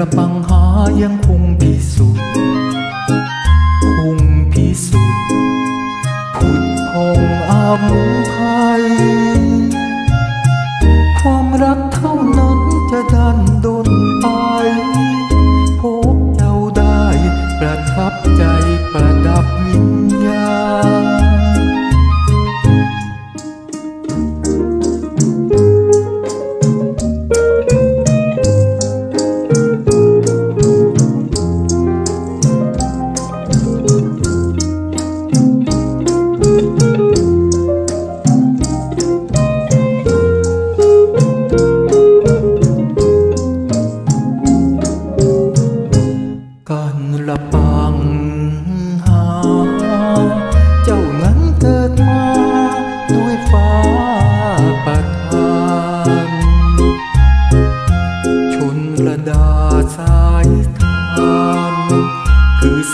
ละปังหายังคงพิสุทธิ์คงพิสุทธิ์ผุดพองอำไ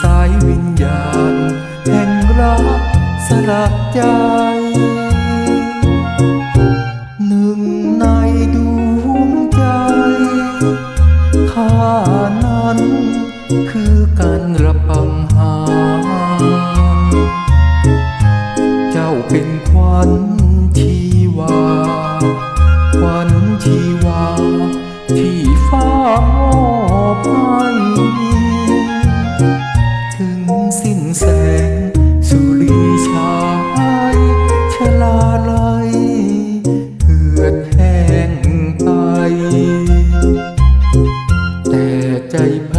สายวิญญาณ แห่งรักสลักใจ หนึ่งในดวงใจข้านั้น คือการระปังหา เจ้าเป็นควันชีวา ควันชีวา ที่ฟ้ามอบให้ แสงสุรีชายชลาลอยเกือนแห้งไปแต่ใจพ